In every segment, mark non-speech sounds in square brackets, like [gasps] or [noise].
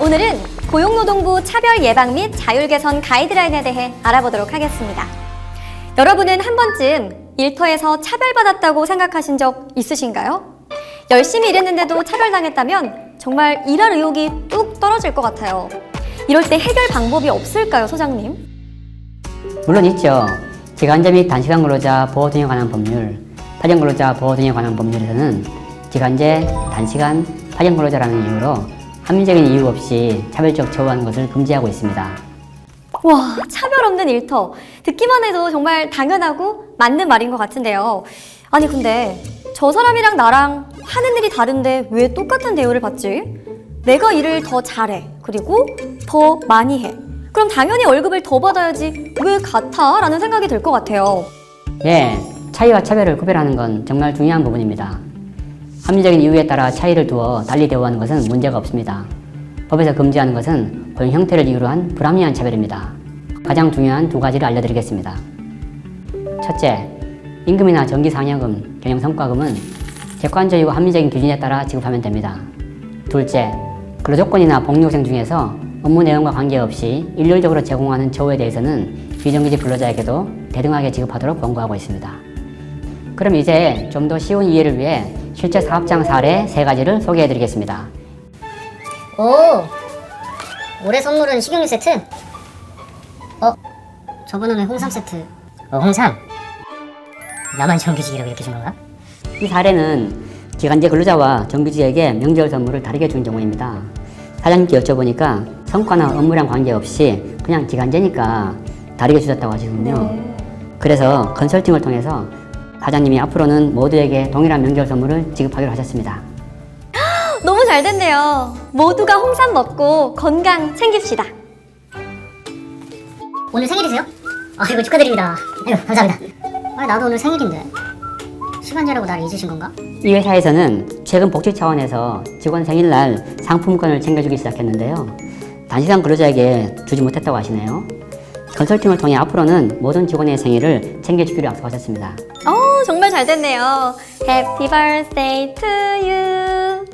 오늘은 고용노동부 차별 예방 및 자율 개선 가이드라인에 대해 알아보도록 하겠습니다. 여러분은 한 번쯤 일터에서 차별받았다고 생각하신 적 있으신가요? 열심히 일했는데도 차별당했다면 정말 일할 의욕이 뚝 떨어질 것 같아요. 이럴 때 해결 방법이 없을까요, 소장님? 물론 있죠. 기간제 및 단시간 근로자 보호 등에 관한 법률, 파견 근로자 보호 등에 관한 법률에서는 기간제, 단시간, 파견 근로자라는 이유로 합리적인 이유 없이 차별적 처우하는 것을 금지하고 있습니다. 와, 차별 없는 일터. 듣기만 해도 정말 당연하고 맞는 말인 것 같은데요. 아니, 근데 저 사람이랑 나랑 하는 일이 다른데 왜 똑같은 대우를 받지? 내가 일을 더 잘해. 그리고 더 많이 해. 그럼 당연히 월급을 더 받아야지 왜 같아? 라는 생각이 들 것 같아요. 예, 차이와 차별을 구별하는 건 정말 중요한 부분입니다. 합리적인 이유에 따라 차이를 두어 달리 대우하는 것은 문제가 없습니다. 법에서 금지하는 것은 고용 형태를 이유로 한 불합리한 차별입니다. 가장 중요한 두 가지를 알려드리겠습니다. 첫째, 임금이나 정기 상여금, 경영 성과금은 객관적이고 합리적인 기준에 따라 지급하면 됩니다. 둘째, 근로조건이나 복리후생 중에서 업무 내용과 관계없이 일률적으로 제공하는 처우에 대해서는 비정규직 근로자에게도 대등하게 지급하도록 권고하고 있습니다. 그럼 이제 좀 더 쉬운 이해를 위해 실제 사업장 사례 세 가지를 소개해 드리겠습니다. 오! 올해 선물은 식용유 세트? 어? 저번에는 홍삼 세트. 어, 홍삼? 나만 정규직이라고 이렇게 준 건가? 이 사례는 기간제 근로자와 정규직에게 명절 선물을 다르게 준 경우입니다. 사장님께 여쭤보니까 성과나 업무랑 관계없이 그냥 기간제니까 다르게 주셨다고 하시군요. 그래서 컨설팅을 통해서 사장님이 앞으로는 모두에게 동일한 명절 선물을 지급하기로 하셨습니다. [gasps] 너무 잘 됐네요. 모두가 홍삼 먹고 건강 챙깁시다. 오늘 생일이세요? 아이고 축하드립니다. 아이고 감사합니다. 아니 나도 오늘 생일인데 시간 제라고 날 잊으신 건가? 이 회사에서는 최근 복지 차원에서 직원 생일날 상품권을 챙겨주기 시작했는데요. 단시간 근로자에게 주지 못했다고 하시네요. 컨설팅을 통해 앞으로는 모든 직원의 생일을 챙겨주기로 약속하셨습니다. 어, 잘 됐네요. Happy birthday to you.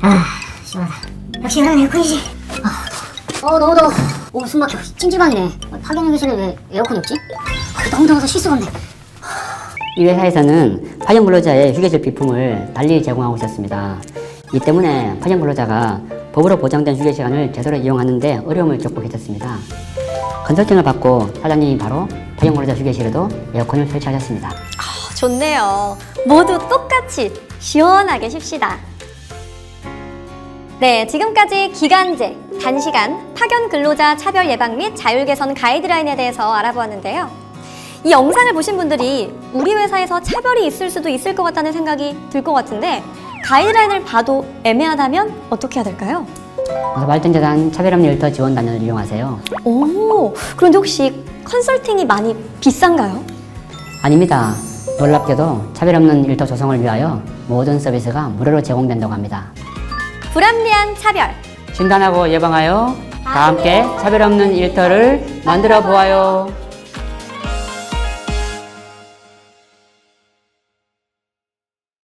아 시원하다. 역시 나는 에어컨이지. 아. 어 너무 더워. 오 숨 막혀. 찜질방이네. 파견역에서는 왜 에어컨이 없지? 아, 너무 더워서 없네. 이 회사에서는 파견 근로자의 휴게실 비품을 달리 제공하고 있었습니다. 이 때문에 파견 근로자가 법으로 보장된 휴게 시간을 제대로 이용하는데 어려움을 겪고 계셨습니다. 컨설팅을 받고 사장님이 바로 파견 근로자 휴게실에도 에어컨을 설치하셨습니다. 어, 좋네요. 모두 똑같이 시원하게 쉽시다. 네, 지금까지 기간제, 단시간, 파견 근로자 차별 예방 및 자율 개선 가이드라인에 대해서 알아보았는데요. 이 영상을 보신 분들이 우리 회사에서 차별이 있을 수도 있을 것 같다는 생각이 들 것 같은데 가이드라인을 봐도 애매하다면 어떻게 해야 될까요? 발전재단 차별없는 일터 지원단을 이용하세요. 오, 그런데 혹시 컨설팅이 많이 비싼가요? 아닙니다. 놀랍게도 차별 없는 일터 조성을 위하여 모든 서비스가 무료로 제공된다고 합니다. 불합리한 차별, 진단하고 예방하여 다 함께 차별 없는 일터를 만들어 보아요.